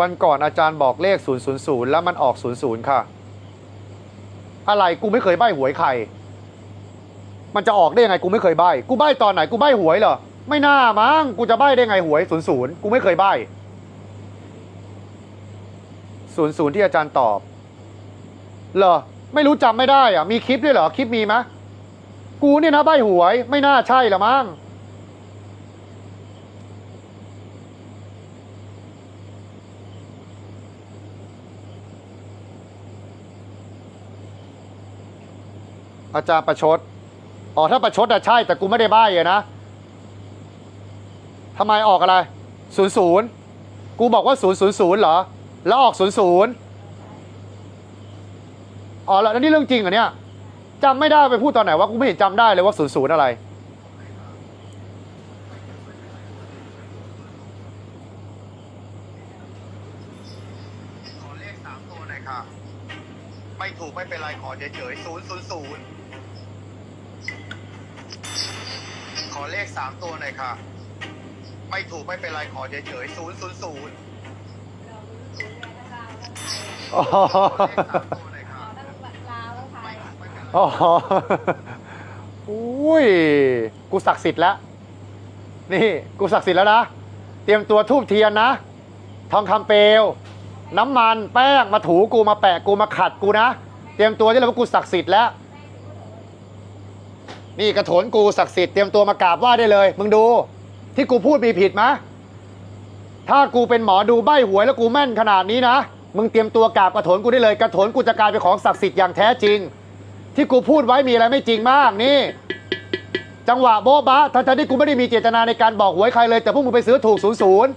วันก่อนอาจารย์บอกเลข 000 แล้วมันออก 00 ค่ะ อะไรกูไม่เคยใบ้หวยใคร มันจะออกได้ยังไงกูไม่เคยใบ้กูใบ้ตอนไหนกูใบ้หวยเหรอ ไม่น่ามั้งกูจะใบ้ได้ไงหวย 00 กูไม่เคยใบ้ 00 ที่อาจารย์ตอบ เหรอ ไม่รู้จำไม่ได้อะมีคลิปด้วยเหรอ คลิปมีไหมกูเนี่ยนะใบ้หวย ไม่น่าใช่ละมั้ง อาจารย์ประชดอ๋อถ้าประชดอะใช่แต่กูไม่ได้ใบ้อะนะทำไมออกอะไรศูนย์ศูนย์กูบอกว่าศูนย์ศูนย์ศูนย์เหรอ แล้วออกศูนย์ศูนย์อ๋อแล้วนี่เรื่องจริงเหรอเนี่ยจำไม่ได้ไปพูดตอนไหนว่ากูไม่เห็นจำได้เลยว่าศูนย์ศูนย์อะไรขอเลขสามตัวหน่อยค่ะไม่ถูกไม่เป็นไรขอเฉยๆศูนย์ศูนย์ศูนย์ ขอเลขสามตัวหน่อยค่ะ ไม่ถูกไม่เป็นไรขอเฉยๆศูนย์ศูนย์ศูนย์อ๋อเลขสามตัวหน่อยค่ะไม่ถูกไม่เป็นไรอ๋ออุ้ย กูศักดิ์สิทธิ์แล้ว นี่กูศักดิ์สิทธิ์แล้วนะ เตรียมตัวทูบเทียนนะ ทองคำเปลว น้ำมันแป้งมาถูกูมาแปะกูมาขัดกูนะ เตรียมตัวที่เราว่ากูศักดิ์สิทธิ์แล้ว นี่กระโถนกูศักดิ์สิทธิ์เตรียมตัวมากราบไหว้ได้เลย มึงดู ที่กูพูดมีผิดไหมถ้ากูเป็นหมอดูใบหวยแล้วกูแม่นขนาดนี้นะ มึงเตรียมตัวกราบกระโถนกูได้เลย กระโถนกูจะกลายเป็นของศักดิ์สิทธิ์อย่างแท้จริง ที่กูพูดไว้มีอะไรไม่จริงมากนี่ จังหวะโบ๊ะบะทั้งๆที่กูไม่ได้มีเจตนาในการบอกหวยใครเลย แต่พวกมึงไปซื้อถูกศูนย์ศูนย์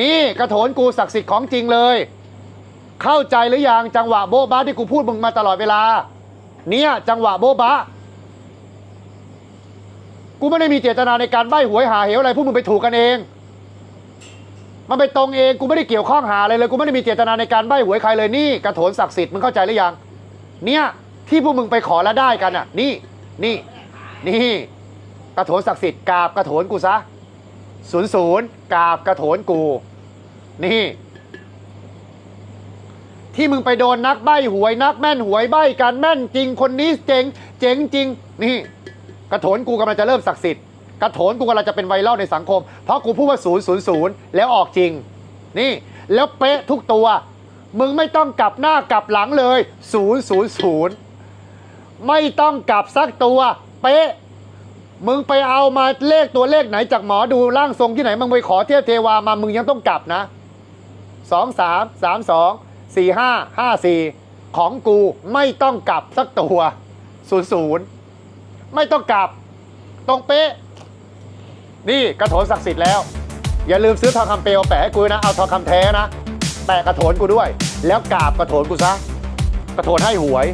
นี่กระโถนกูศักดิ์สิทธิ์ของจริงเลย เข้าใจหรือยังจังหวะโบ๊ะบะที่กูพูดมึงมาตลอดเวลา เนี่ยจังหวะโบ๊ะบะ กูไม่ได้มีเจตนาในการใบ้หวยหาเหวอะไรพวกมึงไปถูกกันเอง มันไปตรงเองกูไม่ได้เกี่ยวข้องหาอะไรเลยกูไม่ได้มีเจตนาในการใบ้หวยใครเลยนี่กระโถนศักดิ์สิทธิ์มึงเข้าใจหรือยัง เนี่ยที่พวกมึงไปขอแล้วได้กันอะ นี่นี่ นี่กระโถนศักดิ์สิทธิ์กราบกระโถนกูซะศูนย์ศูนย์กราบกระโถนกู นี่ ที่มึงไปโดนนักใบ้หวยนักแม่นหวยใบ้กันแม่นจริงคนนี้เจ๋งเจ๋งจริง นี่ กระโถนกูกำลังจะเริ่มศักดิ์สิทธิ์กระโถนกูกำลังจะเป็นไวรัลในสังคม เพราะกูพูดว่าศูนย์ศูนย์ศูนย์แล้วออกจริง นี่ แล้วเป๊ะทุกตัว มึงไม่ต้องกลับหน้ากลับหลังเลยศูนย์ศูนย์ศูนย์ไม่ต้องกลับสักตัวเป๊ะมึงไปเอามาเลขตัวเลขไหนจากหมอดูร่างทรงที่ไหนมึงไปขอเทพเทวามามึงยังต้องกลับนะสองสามสามสองสี่ห้าห้าสี่ของกูไม่ต้องกลับสักตัวศูนย์ศูนย์ ไม่ต้องกลับ ตรงเป๊ะ นี่กระโถนศักดิ์สิทธิ์แล้ว อย่าลืมซื้อทองคำเปลวแปะให้กูนะ เอาทองคำแท้นะ แปะกระโถนกูด้วย แล้วกราบกระโถนกูซะ กระโถนให้หวย